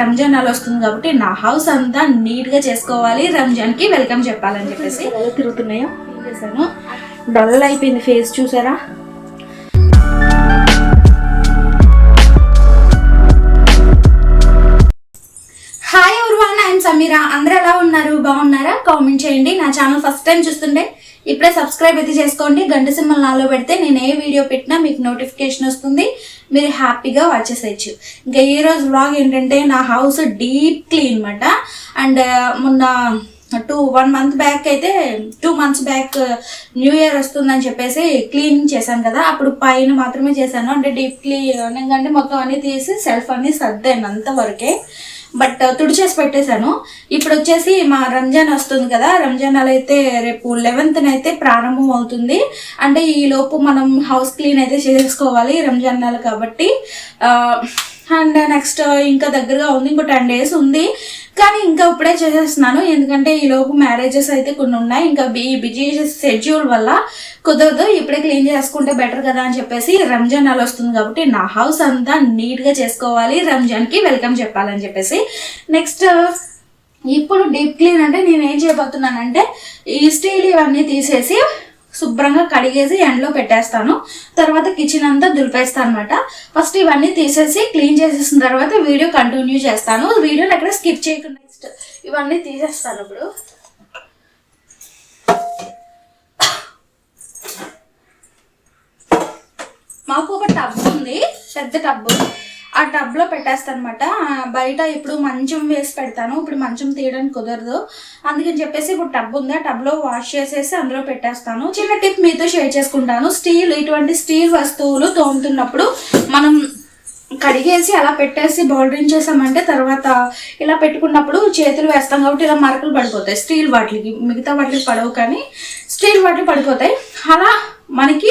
రంజాన్ నెల వస్తుంది కాబట్టి నా హౌస్ అంతా నీట్గా చేసుకోవాలి. రంజాన్కి వెల్కమ్ చెప్పాలని చెప్పేసి. తిరుగుతున్నాయో? చేశాను? డల్ అయిపోయింది ఫేస్ చూసారా? హాయ్ ఎవరివన్ ఐఎమ్ సమీరా అందరూ ఎలా ఉన్నారు? బాగున్నారా? కామెంట్ చేయండి. నా ఛానల్ ఫస్ట్ టైం చూస్తుంటే ఇప్పుడే సబ్స్క్రైబ్ అయితే చేసుకోండి. గంట సింబల్ నాలో పెడితే నేను ఏ వీడియో పెట్టినా మీకు నోటిఫికేషన్ వస్తుంది. మీరు హ్యాపీగా వాచ్ చేసేయచ్చు. ఇంకా ఈ రోజు వ్లాగ్ ఏంటంటే నా హౌస్ డీప్ క్లీన్ అనమాట అండ్ మొన్న టూ వన్ మంత్ బ్యాక్ అయితే two months back new year వస్తుందని చెప్పేసి క్లీనింగ్ చేశాను కదా. అప్పుడు పైన మాత్రమే చేశాను. అంటే డీప్ క్లీనింగ్ అంటే మొత్తం అన్ని తీసి సెల్ఫ్ అన్ని సర్దాను అంతవరకే. బట్ తుడిచేసి పెట్టేశాను. ఇప్పుడు వచ్చేసి మా రంజాన్ వస్తుంది కదా రంజాన్ నెల అయితే రేపు లెవెన్త్న అయితే ప్రారంభం అవుతుంది. అంటే ఈ లోపు మనం హౌస్ క్లీన్ అయితే చేసుకోవాలి రంజాన్ నెల కాబట్టి అండ్ నెక్స్ట్ ఇంకా దగ్గరగా ఉంది ఇంకో టెన్ డేస్ ఉంది. కానీ ఇంకా ఇప్పుడే చేసేస్తున్నాను. ఎందుకంటే ఈ లోపు మ్యారేజెస్ అయితే కొన్ని ఉన్నాయి. ఇంకా ఈ బిజీ షెడ్యూల్ వల్ల కుదరదు. ఇప్పుడే క్లీన్ చేసుకుంటే బెటర్ కదా అని చెప్పేసి రంజాన్ అలా వస్తుంది కాబట్టి నా హౌస్ అంతా నీట్గా చేసుకోవాలి. రంజాన్కి వెల్కమ్ చెప్పాలని చెప్పేసి. నెక్స్ట్ ఇప్పుడు డీప్ క్లీన్ అంటే నేను ఏం చేయబోతున్నానంటే ఈ స్టీల్ ఇవన్నీ తీసేసి శుభ్రంగా కడిగేసి ఎండలో పెట్టేస్తాను. తర్వాత కిచెన్ అంతా దులిపేస్తాను అనమాట ఫస్ట్ ఇవన్నీ తీసేసి క్లీన్ చేసేసిన తర్వాత వీడియో కంటిన్యూ చేస్తాను. వీడియోని ఎక్కడ స్కిప్ చేయకుండా నెక్స్ట్ ఇవన్నీ తీసేస్తాను ఇప్పుడు. మాకు ఒక టబ్ ఉంది పెద్ద టబ్బు ఆ టబ్లో పెట్టేస్తాను అనమాట బయట ఇప్పుడు మంచం వేసి పెడతాను. ఇప్పుడు మంచం తీయడానికి కుదరదు. అందుకని చెప్పేసి ఇప్పుడు టబ్ ఉంది. ఆ టబ్లో వాష్ చేసేసి అందులో పెట్టేస్తాను. చిన్న టిప్ మీతో షేర్ చేసుకుంటాను. స్టీల్ ఇటువంటి స్టీల్ వస్తువులు తోముతున్నప్పుడు మనం కడిగేసి అలా పెట్టేసి బౌల్డ్రింగ్ చేసామంటే తర్వాత ఇలా పెట్టుకున్నప్పుడు చేతులు వేస్తాం కాబట్టి ఇలా మరకలు పడిపోతాయి. స్టీల్ వాటికి మిగతా వాటికి పడవు కానీ స్టీల్ వాటికి పడిపోతాయి. అలా మనకి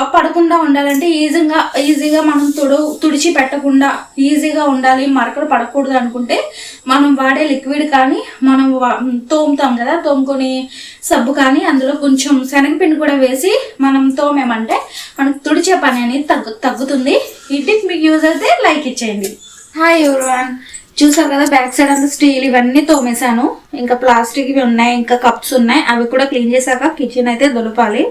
పడకుండా ఉండాలంటే ఈజీగా ఈజీగా మనం తుడు తుడిచి పెట్టకుండా ఈజీగా ఉండాలి. మరకలు పడకూడదు అనుకుంటే మనం వాడే లిక్విడ్ కానీ మనం వా- తోముతాం కదా తోముకొని సబ్బు కానీ అందులో కొంచెం శనగపిండి కూడా వేసి మనం తోమేమంటే మనకు తుడిచే పని అనేది తగ్గు తగ్గుతుంది. ఈ టిప్ మీకు యూజ్ అయితే లైక్ ఇచ్చేయండి. హాయ్ ఎవరివన్ చూసారు కదా బ్యాక్ సైడ్ అంతా స్టీల్ ఇవన్నీ తోమేశాను. ఇంకా ప్లాస్టిక్ ఇవి ఉన్నాయి ఇంకా కప్స్ ఉన్నాయి. అవి కూడా క్లీన్ చేశాక కిచెన్ అయితే దులపాలి.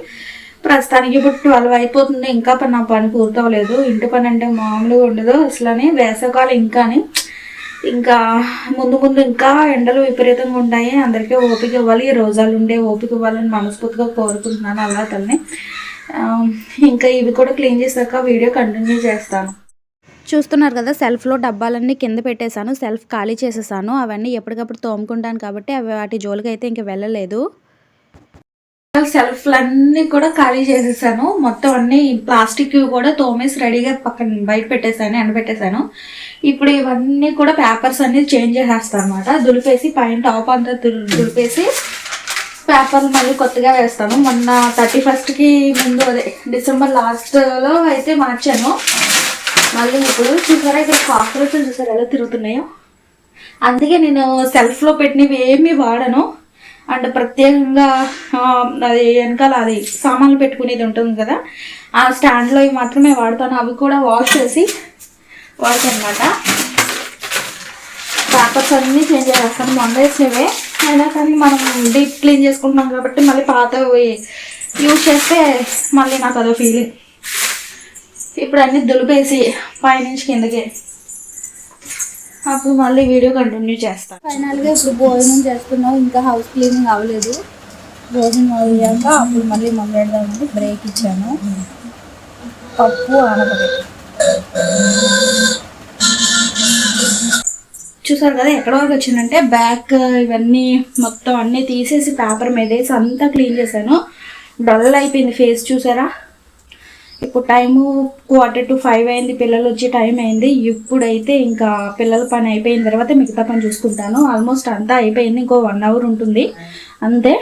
ప్రస్తుతానికి ఇప్పుడు ట్వెల్వ్ అయిపోతుంది. ఇంకా పని నా పని పూర్తవలేదు ఇంటి పని అంటే మామూలుగా ఉండదు. అసలని వేసవకాలం ఇంకాని ఇంకా ముందు ముందు ఇంకా ఎండలు విపరీతంగా ఉంటాయి. అందరికీ ఓపిక ఇవ్వాలి. ఈ రోజాలు ఉండే ఓపిక ఇవ్వాలని మనస్ఫూర్తిగా కోరుకుంటున్నాను అలా తల్లి. ఇంకా ఇవి కూడా క్లీన్ చేశాక వీడియో కంటిన్యూ చేస్తాను. చూస్తున్నారు కదా సెల్ఫ్లో డబ్బాలన్నీ కింద పెట్టేశాను. సెల్ఫ్ ఖాళీ చేసేసాను. అవన్నీ ఎప్పటికప్పుడు తోముకుంటాను కాబట్టి అవి వాటి జోలికి అయితే ఇంక వెళ్ళలేదు. సెల్ఫ్లన్నీ కూడా ఖాళీ చేసేసాను. మొత్తం అన్ని ప్లాస్టిక్ కూడా తోమేసి రెడీగా పక్కన బయట పెట్టేశాను ఎండబెట్టేశాను. ఇప్పుడు ఇవన్నీ కూడా పేపర్స్ అన్ని చేంజ్ చేసేస్తాను అనమాట దులిపేసి పైన టాప్ అంతా దులిపేసి పేపర్లు మళ్ళీ కొత్తగా వేస్తాను. మొన్న థర్టీ ఫస్ట్కి ముందు అదే డిసెంబర్ లాస్ట్లో అయితే మార్చాను. మళ్ళీ ఇప్పుడు చూసారా ఇక్కడ కాక్రోచ్లు చూసారా ఎలా తిరుగుతున్నాయో? అందుకే నేను సెల్ఫ్లో పెట్టినవి ఏమీ వాడను. అండ్ ప్రత్యేకంగా అది వెనకాల అది సామాన్లు పెట్టుకునేది ఉంటుంది కదా ఆ స్టాండ్లో ఇవి మాత్రమే వాడతాను. అవి కూడా వాష్ చేసి వాడతానమాట. అనమాట పేపర్స్ అన్నీ చేంజ్ చేస్తాను మొన్న వేసినవే అయినా కానీ మనం డీప్ క్లీన్ చేసుకుంటున్నాం కాబట్టి మళ్ళీ పాతవి యూజ్ చేస్తే మళ్ళీ నాకు అదో ఫీలింగ్ ఇప్పుడు అన్నీ దులిపేసి పైనుంచి కిందకి అప్పుడు మళ్ళీ వీడియో కంటిన్యూ చేస్తాను ఫైనల్గా ఇప్పుడు భోజనం చేస్తున్నాం. ఇంకా హౌస్ క్లీనింగ్ అవ్వలేదు. భోజనం అయ్యాక అప్పుడు మళ్ళీ మొదలెడదామని బ్రేక్ ఇచ్చాను. పప్పు ఆనపకాయ. చూసారు కదా ఎక్కడ వరకు వచ్చిందంటే బ్యాక్ ఇవన్నీ మొత్తం అన్నీ తీసేసి పేపర్ మీద వేసి అంతా క్లీన్ చేశాను. డల్ అయిపోయింది ఫేస్ చూసారా? ఇప్పుడు టైము క్వార్టర్ టు ఫైవ్ అయింది పిల్లలు వచ్చే టైం అయింది. ఇప్పుడైతే ఇంకా పిల్లల పని అయిపోయిన తర్వాత మిగతా పని చూసుకుంటాను. ఆల్మోస్ట్ అంతా అయిపోయింది ఇంకో వన్ అవర్ ఉంటుంది. అంతే.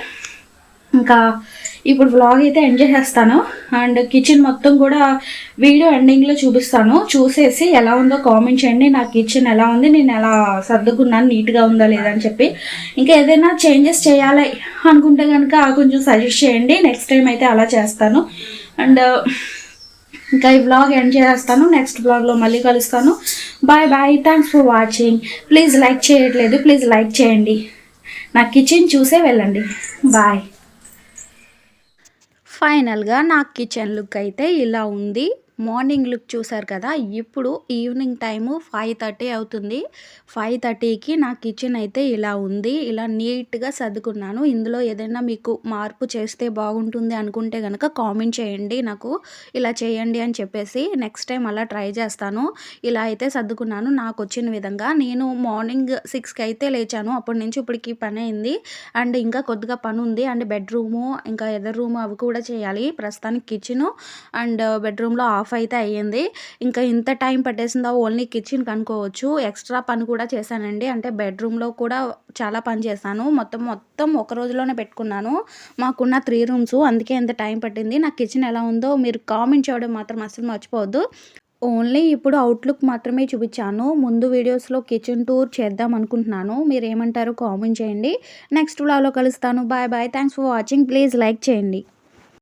ఇంకా ఇప్పుడు వ్లాగ్ అయితే ఎంజాయ్ చేస్తాను. అండ్ కిచెన్ మొత్తం కూడా వీడియో ఎండింగ్లో చూపిస్తాను. చూసేసి ఎలా ఉందో కామెంట్ చేయండి. నా కిచెన్ ఎలా ఉంది నేను ఎలా సర్దుకున్నాను నీట్గా ఉందా లేదా అని చెప్పి. ఇంకా ఏదైనా చేంజెస్ చేయాలి అనుకుంటే కనుక కొంచెం సజెస్ట్ చేయండి. నెక్స్ట్ టైం అయితే అలా చేస్తాను. అండ్ ఇంకా ఈ బ్లాగ్ ఎండ్ చేస్తాను. నెక్స్ట్ బ్లాగ్లో మళ్ళీ కలుస్తాను. Bye bye thanks for watching please like చేయట్లేదు. ప్లీజ్ లైక్ చేయండి. నా కిచెన్ చూసే వెళ్ళండి. బాయ్ ఫైనల్గా నా కిచెన్ లుక్ అయితే ఇలా ఉంది. మార్నింగ్ లుక్ చూసారు కదా ఇప్పుడు ఈవినింగ్ టైము ఫైవ్ థర్టీ అవుతుంది. ఫైవ్ థర్టీకి నా కిచెన్ అయితే ఇలా ఉంది. ఇలా నీట్గా సర్దుకున్నాను. ఇందులో ఏదైనా మీకు మార్పు చేస్తే బాగుంటుంది అనుకుంటే కనుక కామెంట్ చేయండి. నాకు ఇలా చేయండి అని చెప్పేసి నెక్స్ట్ టైం అలా ట్రై చేస్తాను. ఇలా అయితే సర్దుకున్నాను. నాకు వచ్చిన విధంగా నేను మార్నింగ్ సిక్స్కి అయితే లేచాను. అప్పటి నుంచి ఇప్పటికి పని అయింది. అండ్ ఇంకా కొద్దిగా పని ఉంది. అండ్ బెడ్రూము ఇంకా ఎదర్ రూమ్ అవి కూడా చేయాలి. ప్రస్తుతానికి కిచెను అండ్ బెడ్రూమ్లో ఆఫ్ అయితే అయ్యింది. ఇంకా ఇంత టైం పట్టేసిందా. ఓన్లీ కిచెన్ కనుకోవచ్చు ఎక్స్ట్రా పని కూడా చేశానండి. అంటే బెడ్రూమ్లో కూడా చాలా పని చేశాను. మొత్తం మొత్తం ఒక రోజులోనే పెట్టుకున్నాను. మాకున్న త్రీ రూమ్స్ అందుకే ఇంత టైం పట్టింది. నా కిచెన్ ఎలా ఉందో మీరు కామెంట్ చేయడం మాత్రం అసలు మర్చిపోవద్దు. ఓన్లీ ఇప్పుడు అవుట్లుక్ మాత్రమే చూపించాను. ముందు వీడియోస్లో కిచెన్ టూర్ చేద్దాం అనుకుంటున్నాను. మీరు ఏమంటారో కామెంట్ చేయండి. నెక్స్ట్ వ్లాగ్లో కలుస్తాను. Bye bye thanks for watching please like చేయండి.